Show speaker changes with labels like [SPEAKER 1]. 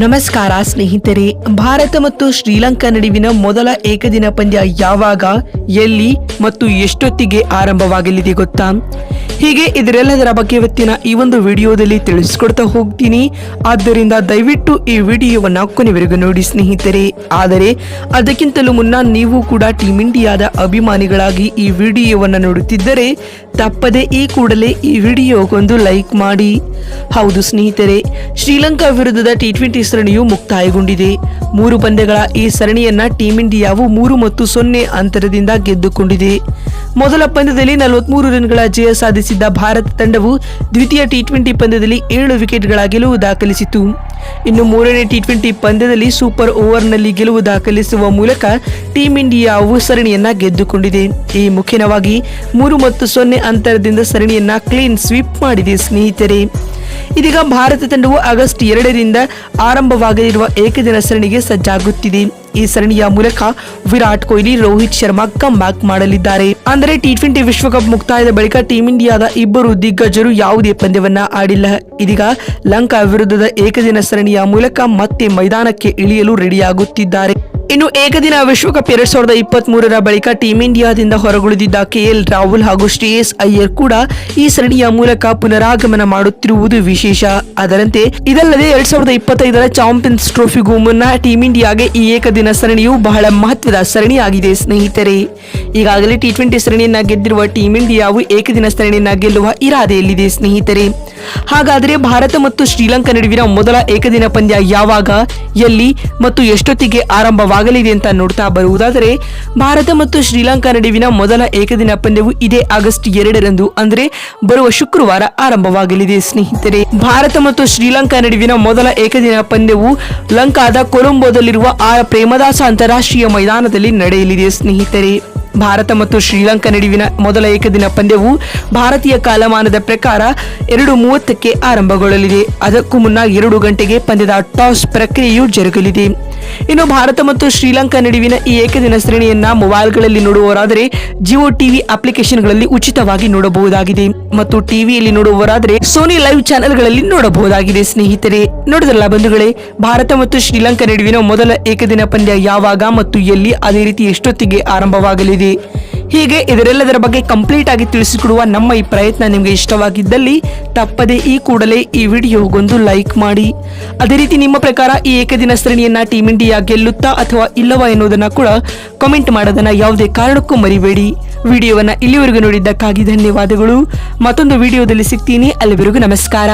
[SPEAKER 1] ನಮಸ್ಕಾರ ಸ್ನೇಹಿತರೆ, ಭಾರತ ಮತ್ತು ಶ್ರೀಲಂಕಾ ನಡುವಿನ ಮೊದಲ ಏಕದಿನ ಪಂದ್ಯ ಯಾವಾಗ, ಎಲ್ಲಿ ಮತ್ತು ಎಷ್ಟೊತ್ತಿಗೆ ಆರಂಭವಾಗಲಿದೆ ಗೊತ್ತಾ? ಹೀಗೆ ಇದರೆಲ್ಲದರ ಬಗ್ಗೆ ಇವತ್ತಿನ ಈ ಒಂದು ವಿಡಿಯೋದಲ್ಲಿ ತಿಳಿಸಿಕೊಡ್ತಾ ಹೋಗ್ತೀನಿ. ಆದ್ದರಿಂದ ದಯವಿಟ್ಟು ಈ ವಿಡಿಯೋವನ್ನು ಕೊನೆವರೆಗೂ ನೋಡಿ ಸ್ನೇಹಿತರೆ. ಆದರೆ, ಅದಕ್ಕಿಂತಲೂ ಮುನ್ನ ನೀವು ಕೂಡ ಟೀಮ್ ಇಂಡಿಯಾದ ಅಭಿಮಾನಿಗಳಾಗಿ ಈ ವಿಡಿಯೋವನ್ನು ನೋಡುತ್ತಿದ್ದರೆ, ತಪ್ಪದೆ ಈ ಕೂಡಲೇ ಈ ವಿಡಿಯೋಗೊಂದು ಲೈಕ್ ಮಾಡಿ. ಹೌದು ಸ್ನೇಹಿತರೆ, ಶ್ರೀಲಂಕಾ ವಿರುದ್ಧದ ಟಿ ಟ್ವೆಂಟಿ ಸರಣಿಯು ಮುಕ್ತಾಯಗೊಂಡಿದೆ. ಮೂರು ಪಂದ್ಯಗಳ ಈ ಸರಣಿಯನ್ನ ಟೀಂ ಇಂಡಿಯಾವು ಮೂರು ಮತ್ತು ಸೊನ್ನೆ ಅಂತರದಿಂದ ಗೆದ್ದುಕೊಂಡಿದೆ. ಮೊದಲ ಪಂದ್ಯದಲ್ಲಿ ನಲವತ್ಮೂರು ರನ್ಗಳ ಜಯ ಸಾಧಿಸಿದ್ದ ಭಾರತ ತಂಡವು ದ್ವಿತೀಯ ಟಿ ಟ್ವೆಂಟಿ ಪಂದ್ಯದಲ್ಲಿ ಏಳು ವಿಕೆಟ್ಗಳ ಗೆಲುವು ದಾಖಲಿಸಿತು ಇನ್ನು ಮೂರನೇ ಟಿ ಟ್ವೆಂಟಿ ಪಂದ್ಯದಲ್ಲಿ ಸೂಪರ್ ಓವರ್ನಲ್ಲಿ ಗೆಲುವು ದಾಖಲಿಸುವ ಮೂಲಕ ಟೀಂ ಇಂಡಿಯಾವು ಸರಣಿಯನ್ನ ಗೆದ್ದುಕೊಂಡಿದೆ. ಈ ಮುಖ್ಯವಾಗಿ ಮೂರು ಮತ್ತು ಸೊನ್ನೆ ಅಂತರದಿಂದ ಸರಣಿಯನ್ನ ಕ್ಲೀನ್ ಸ್ವೀಪ್ ಮಾಡಿದೆ ಸ್ನೇಹಿತರೆ. ಇದೀಗ ಭಾರತ ತಂಡವು ಆಗಸ್ಟ್ ಎರಡರಿಂದ ಆರಂಭವಾಗಲಿರುವ ಏಕದಿನ ಸರಣಿಗೆ ಸಜ್ಜಾಗುತ್ತಿದೆ. ಈ ಸರಣಿಯ ಮೂಲಕ ವಿರಾಟ್ ಕೊಹ್ಲಿ, ರೋಹಿತ್ ಶರ್ಮಾ ಕಮ್ ಬ್ಯಾಕ್ ಮಾಡಲಿದ್ದಾರೆ. ಅಂದರೆ ಟಿ ಟ್ವೆಂಟಿ ವಿಶ್ವಕಪ್ ಮುಕ್ತಾಯದ ಬಳಿಕ ಟೀಂ ಇಂಡಿಯಾದ ಇಬ್ಬರು ದಿಗ್ಗಜರು ಯಾವುದೇ ಪಂದ್ಯವನ್ನ ಆಡಿಲ್ಲ. ಇದೀಗ ಲಂಕಾ ವಿರುದ್ಧದ ಏಕದಿನ ಸರಣಿಯ ಮೂಲಕ ಮತ್ತೆ ಮೈದಾನಕ್ಕೆ ಇಳಿಯಲು ರೆಡಿಯಾಗುತ್ತಿದ್ದಾರೆ ಇನ್ನು ಏಕದಿನ ವಿಶ್ವಕಪ್ ಎರಡ್ ಸಾವಿರದ ಇಪ್ಪತ್ತ್ ಮೂರರ ಬಳಿಕ ಟೀಂ ಇಂಡಿಯಾದಿಂದ ಹೊರಗುಳಿದಿದ್ದ ಕೆಎಲ್ ರಾಹುಲ್ ಹಾಗೂ ಶ್ರೇಯಸ್ ಅಯ್ಯರ್ ಕೂಡ ಈ ಸರಣಿಯ ಮೂಲಕ ಪುನರಾಗಮನ ಮಾಡುತ್ತಿರುವುದು ವಿಶೇಷ. ಅದರಂತೆ, ಇದಲ್ಲದೆ ಎರಡ್ ಸಾವಿರದ ಇಪ್ಪತ್ತೈದರ ಚಾಂಪಿಯನ್ಸ್ ಟ್ರೋಫಿಗೂ ಮುನ್ನ ಟೀಂ ಇಂಡಿಯಾಗೆ ಈ ಏಕದಿನ ಸರಣಿಯು ಬಹಳ ಮಹತ್ವದ ಸರಣಿಯಾಗಿದೆ, ಸ್ನೇಹಿತರೆ. ಈಗಾಗಲೇ ಟಿ ಟ್ವೆಂಟಿ ಸರಣಿಯನ್ನ ಗೆದ್ದಿರುವ ಟೀಂ ಇಂಡಿಯಾವು ಏಕದಿನ ಸರಣಿಯನ್ನ ಗೆಲ್ಲುವ ಇರಾದೆಯಲ್ಲಿದೆ, ಸ್ನೇಹಿತರೆ. ಹಾಗಾದರೆ ಭಾರತ ಮತ್ತು ಶ್ರೀಲಂಕಾ ನಡುವಿನ ಮೊದಲ ಏಕದಿನ ಪಂದ್ಯ ಯಾವಾಗ, ಎಲ್ಲಿ ಮತ್ತು ಎಷ್ಟೊತ್ತಿಗೆ ಆರಂಭವಾಗಲಿದೆ ಅಂತ ನೋಡ್ತಾ ಬರುವುದಾದರೆ, ಭಾರತ ಮತ್ತು ಶ್ರೀಲಂಕಾ ನಡುವಿನ ಮೊದಲ ಏಕದಿನ ಪಂದ್ಯವು ಇದೇ ಆಗಸ್ಟ್ ಎರಡರಂದು, ಅಂದರೆ ಬರುವ ಶುಕ್ರವಾರ ಆರಂಭವಾಗಲಿದೆ. ಸ್ನೇಹಿತರೆ, ಭಾರತ ಮತ್ತು ಶ್ರೀಲಂಕಾ ನಡುವಿನ ಮೊದಲ ಏಕದಿನ ಪಂದ್ಯವು ಲಂಕಾದ ಕೊಲಂಬೋದಲ್ಲಿರುವ ಆ ಪ್ರೇಮದಾಸ ಅಂತಾರಾಷ್ಟ್ರೀಯ ಮೈದಾನದಲ್ಲಿ ನಡೆಯಲಿದೆ. ಸ್ನೇಹಿತರೆ ಭಾರತ ಮತ್ತು ಶ್ರೀಲಂಕಾ ನಡುವಿನ ಮೊದಲ ಏಕದಿನ ಪಂದ್ಯವು ಭಾರತೀಯ ಕಾಲಮಾನದ ಪ್ರಕಾರ ಎರಡು ಮೂವತ್ತಕ್ಕೆ ಆರಂಭಗೊಳ್ಳಲಿದೆ. ಅದಕ್ಕೂ ಮುನ್ನ ಎರಡು ಗಂಟೆಗೆ ಪಂದ್ಯದ ಟಾಸ್ ಪ್ರಕ್ರಿಯೆಯು ಜರುಗಲಿದೆ. ಇನ್ನು ಭಾರತ ಮತ್ತು ಶ್ರೀಲಂಕಾ ನಡುವಿನ ಈ ಏಕದಿನ ಶ್ರೇಣಿಯನ್ನ ಮೊಬೈಲ್ಗಳಲ್ಲಿ ನೋಡುವವರಾದರೆ ಜಿಯೋ ಟಿವಿ ಅಪ್ಲಿಕೇಶನ್ಗಳಲ್ಲಿ ಉಚಿತವಾಗಿ ನೋಡಬಹುದಾಗಿದೆ. ಮತ್ತು ಟಿವಿಯಲ್ಲಿ ನೋಡುವವರಾದರೆ ಸೋನಿ ಲೈವ್ ಚಾನೆಲ್ಗಳಲ್ಲಿ ನೋಡಬಹುದಾಗಿದೆ. ಸ್ನೇಹಿತರೆ, ನೋಡಿದ್ರಲ್ಲ ಬಂಧುಗಳೇ, ಭಾರತ ಮತ್ತು ಶ್ರೀಲಂಕಾ ನಡುವಿನ ಮೊದಲ ಏಕದಿನ ಪಂದ್ಯ ಯಾವಾಗ ಮತ್ತು ಎಲ್ಲಿ ಅದೇ ರೀತಿ ಎಷ್ಟೊತ್ತಿಗೆ ಆರಂಭವಾಗಲಿದೆ? ಹೀಗೆ ಇದರೆಲ್ಲದರ ಬಗ್ಗೆ ಕಂಪ್ಲೀಟ್ ಆಗಿ ತಿಳಿಸಿಕೊಡುವ ನಮ್ಮ ಈ ಪ್ರಯತ್ನ ನಿಮಗೆ ಇಷ್ಟವಾಗಿದ್ದಲ್ಲಿ ತಪ್ಪದೆ ಈ ಕೂಡಲೇ ಈ ವಿಡಿಯೋಗೊಂದು ಲೈಕ್ ಮಾಡಿ. ಅದೇ ರೀತಿ ನಿಮ್ಮ ಪ್ರಕಾರ ಈ ಏಕದಿನ ಸರಣಿಯನ್ನ ಟೀಮ್ ಇಂಡಿಯಾ ಗೆಲ್ಲುತ್ತಾ ಅಥವಾ ಇಲ್ಲವಾ ಎನ್ನುವುದನ್ನ ಕೂಡ ಕಮೆಂಟ್ ಮಾಡೋದನ್ನ ಯಾವುದೇ ಕಾರಣಕ್ಕೂ ಮರಿಬೇಡಿ. ವಿಡಿಯೋವನ್ನ ಇಲ್ಲಿವರೆಗೂ ನೋಡಿದ್ದಕ್ಕಾಗಿ ಧನ್ಯವಾದಗಳು. ಮತ್ತೊಂದು ವಿಡಿಯೋದಲ್ಲಿ ಸಿಗ್ತೀನಿ. ಅಲ್ಲಿವರೆಗೂ ನಮಸ್ಕಾರ.